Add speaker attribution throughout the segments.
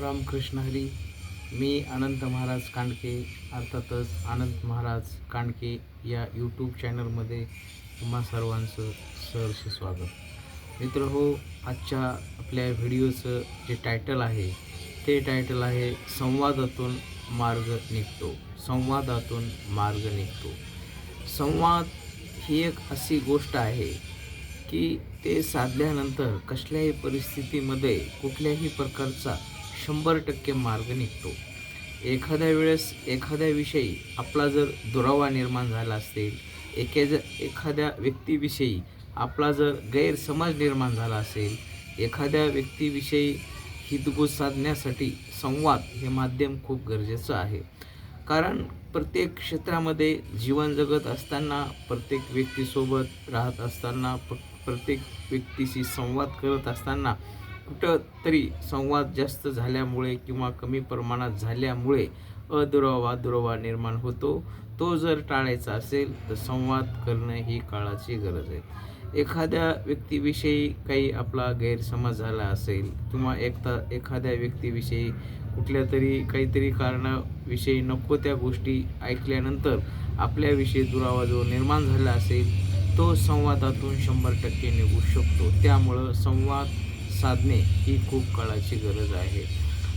Speaker 1: रामकृष्ण हरी मी अनंत महाराज कांडके अर्थातच अनंत महाराज कांडके या यूट्यूब चॅनलमध्ये तुम्हा सर्वांचं सहर्ष स्वागत. मित्र हो आजच्या आपल्या व्हिडिओचं जे टायटल आहे ते टायटल आहे संवादातून मार्ग निघतो. संवादातून मार्ग निघतो. संवाद ही एक अशी गोष्ट आहे की ते साधल्यानंतर कसल्याही परिस्थितीमध्ये कुठल्याही प्रकारचा शंभर टक्के मार्ग निघतो. एखाद्या वेळेस एखाद्याविषयी आपला जर दुरावा निर्माण झाला असेल एखाद्या एखाद्या व्यक्तीविषयी आपला जर गैरसमज निर्माण झाला असेल एखाद्या व्यक्तीविषयी हितगुज साधण्यासाठी संवाद हे माध्यम खूप गरजेचं आहे. कारण प्रत्येक क्षेत्रामध्ये जीवन जगत असताना प्रत्येक व्यक्तीसोबत राहत असताना प्रत्येक व्यक्तीशी संवाद करत असताना कुठं तरी संवाद जास्त झाल्यामुळे किंवा कमी प्रमाणात झाल्यामुळे अदुरावा दुरावा निर्माण होतो. तो जर टाळायचा असेल तर संवाद करणं ही काळाची गरज आहे. एखाद्या व्यक्तीविषयी काही आपला गैरसमज झाला असेल किंवा एकता एखाद्या व्यक्तीविषयी कुठल्या तरी काहीतरी कारणाविषयी नको त्या गोष्टी ऐकल्यानंतर आपल्याविषयी दुरावा जो निर्माण झाला असेल तो संवादातून शंभर टक्के निघू शकतो. त्यामुळं संवाद साधणे ही खूप काळाची गरज आहे.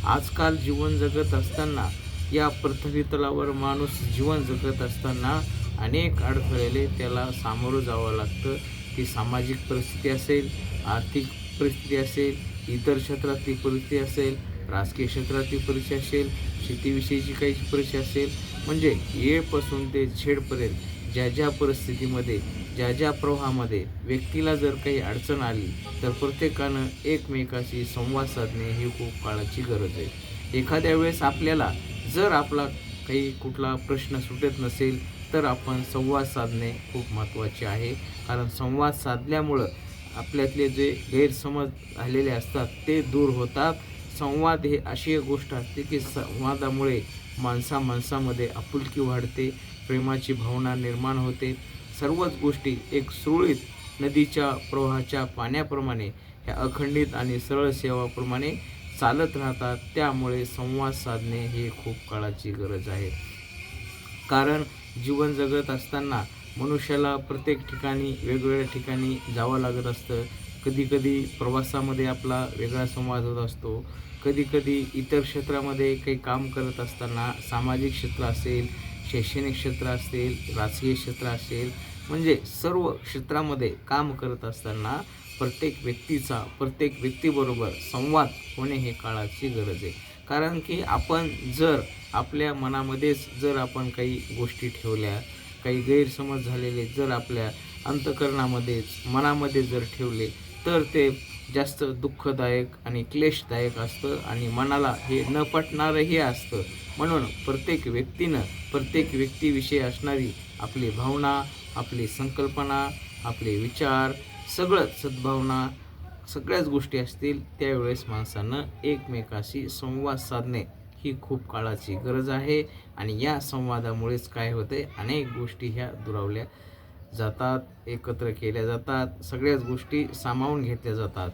Speaker 1: आजकाल जीवन जगत असताना या पृथ्वी तलावर माणूस जीवन जगत असताना अनेक अडथळे त्याला सामोरं जावं लागतं. ती सामाजिक परिस्थिती असेल आर्थिक परिस्थिती असेल इतर क्षेत्रातली परिस्थिती असेल राजकीय क्षेत्रातली परिस्थिती असेल शेतीविषयीची काही परिस्थिती असेल. म्हणजे येपासून ते झेडपर्यंत ज्या ज्या परिस्थितीमध्ये ज्या ज्या प्रवाहामध्ये व्यक्तीला जर काही अडचण आली तर प्रत्येकानं एकमेकाशी संवाद साधणे ही खूप काळाची गरज आहे. एखाद्या वेळेस आपल्याला जर आपला काही कुठला प्रश्न सुटत नसेल तर आपण संवाद साधणे खूप महत्त्वाचे आहे. कारण संवाद साधल्यामुळं आपल्यातले जे गैरसमज झालेले असतात ते दूर होतात. संवाद हे अशी एक गोष्ट असते की संवादामुळे माणसा माणसामध्ये आपुलकी वाढते. प्रेमाची भावना निर्माण होते. सर्वच गोष्टी एक सुरळीत नदीच्या प्रवाहाच्या पाण्याप्रमाणे ह्या अखंडित आणि सरळ सेवाप्रमाणे चालत राहतात. त्यामुळे संवाद साधणे हे खूप काळाची गरज आहे. कारण जीवन जगत असताना मनुष्याला प्रत्येक ठिकाणी वेगवेगळ्या ठिकाणी जावं लागत असतं. कधीकधी प्रवासामध्ये आपला वेगळा संवाद होत असतो. कधीकधी इतर क्षेत्रामध्ये काही काम करत असताना सामाजिक क्षेत्र असेल शैक्षणिक क्षेत्र असेल राजकीय क्षेत्र असेल म्हणजे सर्व क्षेत्रामध्ये काम करत असताना प्रत्येक व्यक्तीचा प्रत्येक व्यक्तीबरोबर संवाद होणे हे काळाची गरज आहे. कारण की आपण जर आपल्या मनामध्येच जर आपण काही गोष्टी ठेवल्या काही गैरसमज झालेले जर आपल्या अंतकरणामध्येच मनामध्ये जर ठेवले तर ते जास्त दुःखदायक आणि क्लेशदायक असतं आणि मनाला हे न पटणारंही असतं. म्हणून प्रत्येक व्यक्तीनं प्रत्येक व्यक्तीविषयी असणारी आपली भावना आपली संकल्पना आपले विचार सगळं सद्भावना सगळ्याच गोष्टी असतील त्यावेळेस माणसानं एकमेकाशी संवाद साधणे ही खूप काळाची गरज आहे. आणि या संवादामुळेच काय होते अनेक गोष्टी ह्या दुरावल्या जातात एकत्र केल्या जातात सगळ्याच गोष्टी सामावून घेतल्या जातात.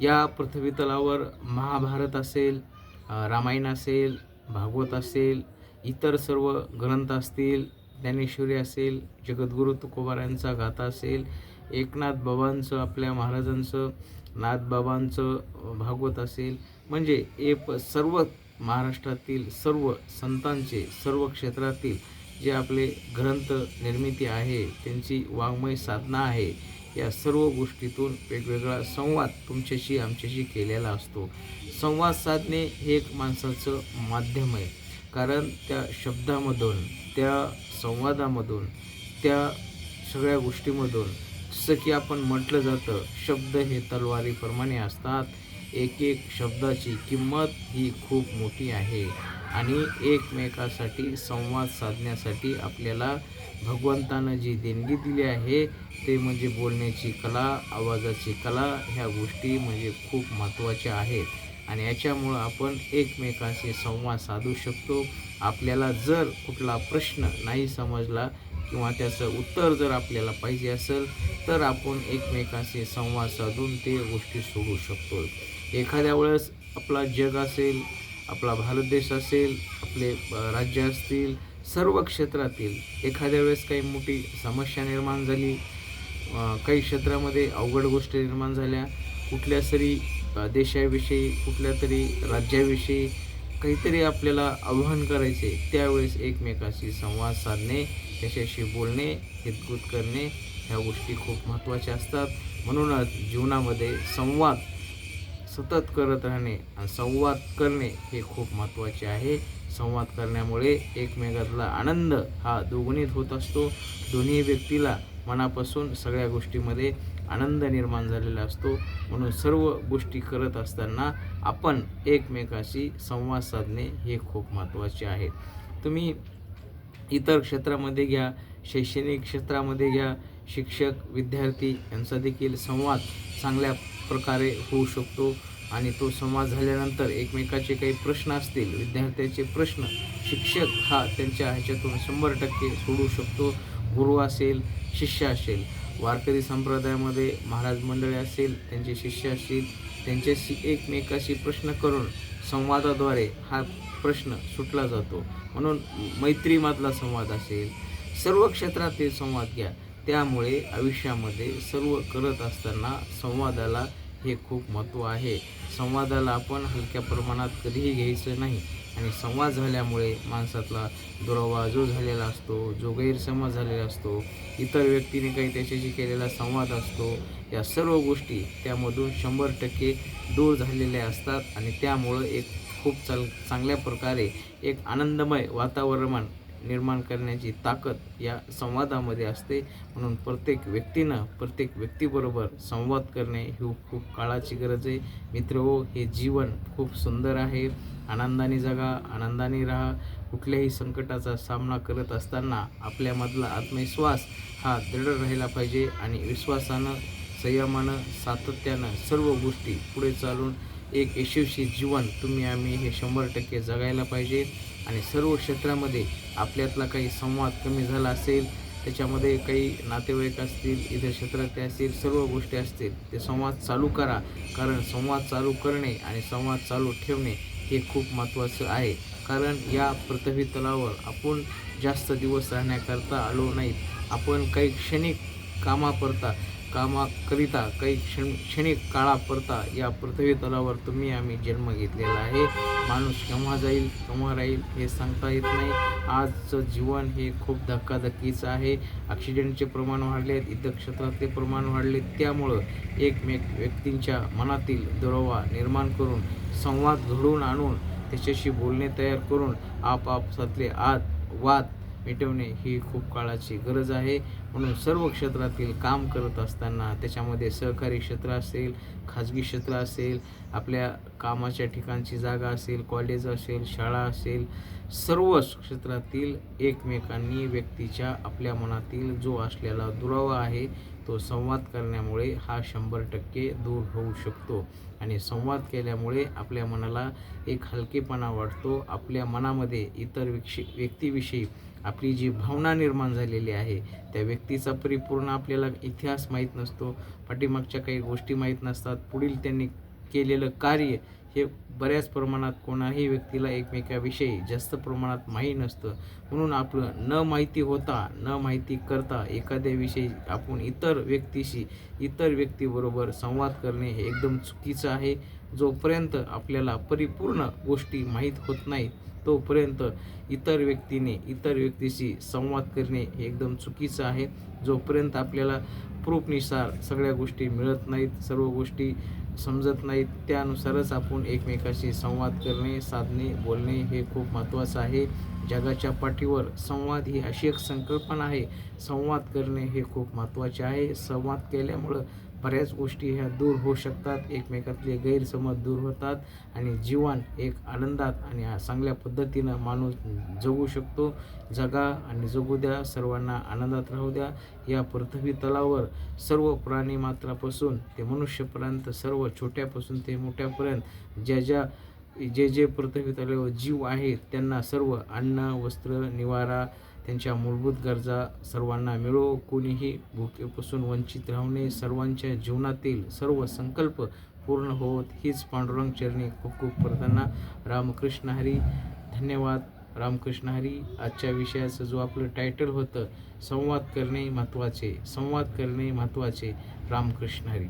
Speaker 1: या पृथ्वीतलावर महाभारत असेल रामायण असेल भागवत असेल इतर सर्व ग्रंथ असतील ज्ञानेश्वरी असेल जगद्गुरु तुकोबारांचा गाथा असेल एकनाथ बाबांचं आपल्या महाराजांचं नाथबाबांचं भागवत असेल म्हणजे ए सर्व महाराष्ट्रातील सर्व संतांचे सर्व क्षेत्रातील जे आपले ग्रंथ निर्मिती आहे त्यांची वाङ्मय साधना आहे या सर्व गोष्टीतून वेगवेगळा संवाद तुमच्याशी आमच्याशी केलेला असतो. संवाद साधणे हे एक माणसाचं माध्यम आहे. कारण त्या शब्दामधून त्या संवादामधून त्या सगळ्या गोष्टीमधून जसं की आपण म्हटलं जातं शब्द हे तलवारीप्रमाणे असतात. एक एक शब्दाची किंमत ही खूप मोठी आहे. आणि एकमेकासाठी संवाद साधण्यासाठी आपल्याला भगवंतानं जी देणगी दिली आहे ते म्हणजे बोलण्याची कला आवाजाची कला ह्या गोष्टी म्हणजे खूप महत्त्वाच्या आहेत. आणि याच्यामुळं आपण एकमेकाशी संवाद साधू शकतो. आपल्याला जर कुठला प्रश्न नाही समजला किंवा त्याचं उत्तर जर आपल्याला पाहिजे असेल तर आपण एकमेकाशी संवाद साधून ते गोष्टी सोडू शकतो. एखाद्या वेळेस आपला जग असेल आपला भारत देश असेल आपले राज्य असतील सर्व क्षेत्रातील एखाद्या वेळेस काही मोठी समस्या निर्माण झाली काही क्षेत्रामध्ये अवघड गोष्टी निर्माण झाल्या कुठल्या तरी देशाविषयी कुठल्या तरी राज्याविषयी काहीतरी आपल्याला आव्हान करायचे त्यावेळेस एकमेकाशी संवाद साधणे त्याच्याशी बोलणे हितगुत करणे ह्या गोष्टी खूप महत्त्वाच्या असतात. म्हणूनच जीवनामध्ये संवाद सतत करत राहणे आणि संवाद करणे हे खूप महत्त्वाचे आहे. संवाद करण्यामुळे एकमेकातला आनंद हा दुगुणित होत असतो. दोन्ही व्यक्तीला मनापासून सगळ्या गोष्टीमध्ये आनंद निर्माण झालेला असतो. म्हणून सर्व गोष्टी करत असताना आपण एकमेकाशी संवाद साधणे हे खूप महत्त्वाचे आहे. तुम्ही इतर क्षेत्रामध्ये घ्या शैक्षणिक क्षेत्रामध्ये घ्या शिक्षक विद्यार्थी यांचा देखील संवाद चांगल्या प्रकारे होऊ शकतो आणि तो संवाद झाल्यानंतर एकमेकाचे काही प्रश्न असतील विद्यार्थ्याचे प्रश्न शिक्षक हा त्यांच्या ह्याच्यातून शंभर टक्के सोडू शकतो. गुरु असेल शिष्य असेल वारकरी संप्रदायामध्ये महाराज मंडळी असेल त्यांचे शिष्य असतील त्यांच्याशी एकमेकाशी प्रश्न करून संवादाद्वारे हा प्रश्न सुटला जातो. म्हणून मैत्रीमधला संवाद असेल सर्व क्षेत्रातील संवाद घ्या. त्यामुळे आयुष्यामध्ये सर्व करत असताना संवादाला हे खूप महत्त्व आहे. संवादाला आपण हलक्या प्रमाणात कधीही घ्यायचं नाही. आणि संवाद झाल्यामुळे माणसातला दुरावा जो झालेला असतो जो गैरसमज झालेला असतो इतर व्यक्तीने काही त्याच्याशी केलेला संवाद असतो या सर्व गोष्टी त्यामधून शंभर टक्के दूर झालेल्या असतात. आणि त्यामुळं एक खूप चाल चांगल्या प्रकारे एक आनंदमय वातावरण निर्माण करण्याची ताकद या संवादामध्ये असते. म्हणून प्रत्येक व्यक्तीनं प्रत्येक व्यक्तीबरोबर संवाद करणे ही खूप काळाची गरज आहे. मित्र हो हे जीवन खूप सुंदर आहे. आनंदाने जगा आनंदाने राहा. कुठल्याही संकटाचा सामना करत असताना आपल्यामधला आत्मविश्वास हा दृढ राहिला पाहिजे आणि विश्वासानं संयमानं सातत्यानं सर्व गोष्टी पुढे चालून एक यशस्वी जीवन तुम्ही आम्ही हे शंभर टक्के जगायला पाहिजे. आणि सर्व क्षेत्रामध्ये आपल्यातला काही संवाद कमी झाला असेल त्याच्यामध्ये काही नातेवाईक असतील इतर क्षेत्रातले असतील सर्व गोष्टी असतील ते संवाद चालू करा. कारण संवाद चालू करणे आणि संवाद चालू ठेवणे हे खूप महत्त्वाचं आहे. कारण या पृथ्वी तलावर आपण जास्त दिवस राहण्याकरता आलो नाहीत. आपण काही क्षणिक कामाकरता कामाकरिता काही क्षण क्षणिक काळापरता या पृथ्वी तलावर तुम्ही आम्ही जन्म घेतलेला आहे. माणूस केव्हा जाईल केव्हा राहील हे सांगता येत नाही. आजचं जीवन हे खूप धक्काधक्कीचं आहे. ॲक्सिडेंटचे प्रमाण वाढले आहेत इतर क्षेत्रातले प्रमाण वाढले त्यामुळं एकमेक व्यक्तींच्या मनातील दुरावा निर्माण करून संवाद घडवून आणून त्याच्याशी बोलणे तयार करून आपापसातले आत वाद मिटवणे ही खूप काळाची गरज आहे. म्हणून सर्व क्षेत्रातील काम करत असताना त्याच्यामध्ये सहकारी क्षेत्र असेल खाजगी क्षेत्र असेल आपल्या कामाच्या ठिकाणची जागा असेल कॉलेज असेल शाळा असेल सर्व क्षेत्रातील एकमेकांनी व्यक्तीच्या आपल्या मनातील जो असलेला दुरावा आहे तो संवाद करण्यामुळे हा शंभर टक्के दूर होऊ शकतो. आणि संवाद केल्यामुळे आपल्या मनाला एक हलकेपणा वाटतो. आपल्या मनामध्ये इतर विक्षी व्यक्तीविषयी आपली जी भावना निर्माण झालेली आहे त्या व्यक्तीचा परिपूर्ण आपल्याला इतिहास माहीत नसतो. पाठीमागच्या काही गोष्टी माहीत नसतात. पुढील त्यांनी केलेलं कार्य हे बऱ्याच प्रमाणात कोणाही व्यक्तीला एकमेकाविषयी जास्त प्रमाणात माहीत नसतं. म्हणून आपलं न माहिती होता न माहिती करता एखाद्याविषयी आपण इतर व्यक्तीशी इतर व्यक्तीबरोबर संवाद करणे हे एकदम चुकीचं आहे. जोपर्यंत आपल्याला परिपूर्ण गोष्टी माहीत होत नाहीत तोपर्यंत इतर व्यक्तीने इतर व्यक्तीशी संवाद करणे हे एकदम चुकीचं आहे. जोपर्यंत आपल्याला प्रूफनुसार सगळ्या गोष्टी मिळत नाहीत सर्व गोष्टी समजत नाहीत. त्यानुसारच आपण एकमेकाशी संवाद करणे साधणे बोलणे हे खूप महत्त्वाचं आहे. जगाच्या पाठीवर संवाद ही अशी एक संकल्पना आहे. संवाद करणे हे खूप महत्त्वाचे आहे. संवाद केल्यामुळं बऱ्याच गोष्टी ह्या दूर होऊ शकतात एकमेकातले गैरसमज दूर होतात आणि जीवन एक आनंदात आणि चांगल्या पद्धतीनं माणूस जगू शकतो. जगा आणि जगू द्या सर्वांना आनंदात राहू द्या. या पृथ्वी तलावर सर्व प्राणी मात्रापासून ते मनुष्यपर्यंत सर्व छोट्यापासून ते मोठ्यापर्यंत ज्या ज्या जे जे पृथ्वी तलावर जीव आहेत त्यांना सर्व अन्न वस्त्र निवारा त्यांच्या मूलभूत गरजा सर्वांना मिळो. कोणीही भुकेपासून वंचित राहू नये. सर्वांच्या जीवनातील सर्व संकल्प पूर्ण होत हीच पांडुरंग चरणी खूप खूप प्रार्थना. रामकृष्ण हरी धन्यवाद. रामकृष्ण हरी आजच्या विषयाचं जो आपलं टायटल होतं संवाद करणे महत्त्वाचे संवाद करणे महत्त्वाचे रामकृष्ण हरी.